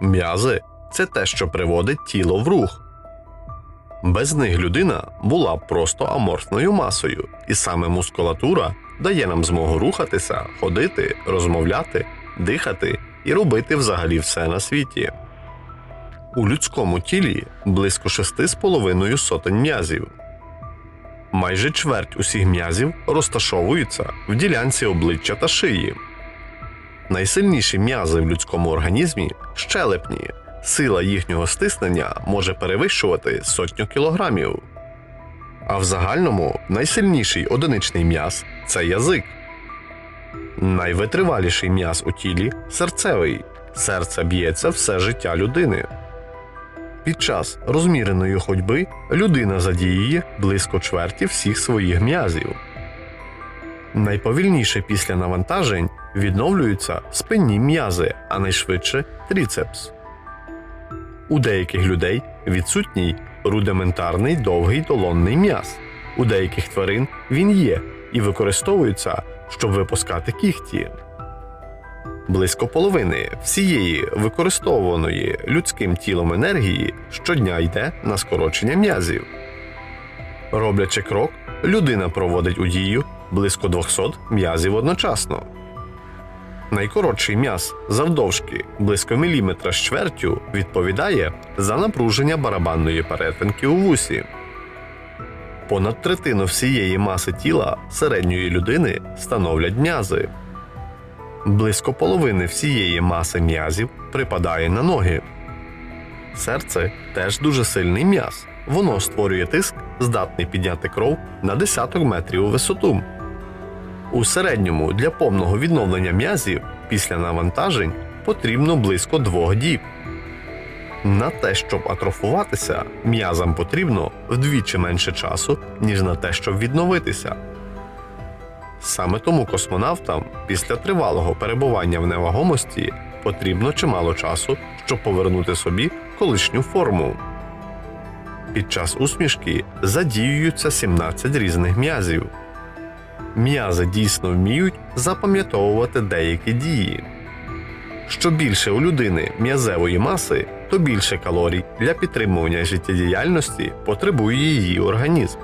М'язи це те, що приводить тіло в рух. Без них людина була б просто аморфною масою, і саме мускулатура дає нам змогу рухатися, ходити, розмовляти, дихати і робити взагалі все на світі. У людському тілі близько 6,5 сотень м'язів. Майже чверть усіх м'язів розташовуються в ділянці обличчя та шиї. Найсильніші м'язи в людському організмі щелепні. Сила їхнього стиснення може перевищувати сотню кілограмів. А в загальному найсильніший одиничний м'яз це язик. Найвитриваліший м'яз у тілі серцевий. Серце б'ється все життя людини. Під час розміреної ходьби людина задіює близько чверті всіх своїх м'язів. Найповільніше після навантажень відновлюються спинні м'язи, а найшвидше тріцепс. У деяких людей відсутній рудиментарний довгий долонний м'яз. У деяких тварин він є і використовується, щоб випускати кігті. Близько половини всієї використовуваної людським тілом енергії щодня йде на скорочення м'язів. Роблячи крок, людина проводить у дію близько 200 м'язів одночасно. Найкоротший м'яз завдовжки близько міліметра з чвертю відповідає за напруження барабанної перетинки у вусі. Понад третину всієї маси тіла середньої людини становлять м'язи. Близько половини всієї маси м'язів припадає на ноги. Серце теж дуже сильний м'яз. Воно створює тиск, здатний підняти кров на десяток метрів у висоту. У середньому для повного відновлення м'язів після навантажень потрібно близько двох діб. На те, щоб атрофуватися, м'язам потрібно вдвічі менше часу, ніж на те, щоб відновитися. Саме тому космонавтам після тривалого перебування в невагомості потрібно чимало часу, щоб повернути собі колишню форму. Під час усмішки задіюються 17 різних м'язів. М'язи дійсно вміють запам'ятовувати деякі дії. Що більше у людини м'язевої маси, то більше калорій для підтримування життєдіяльності потребує її організм.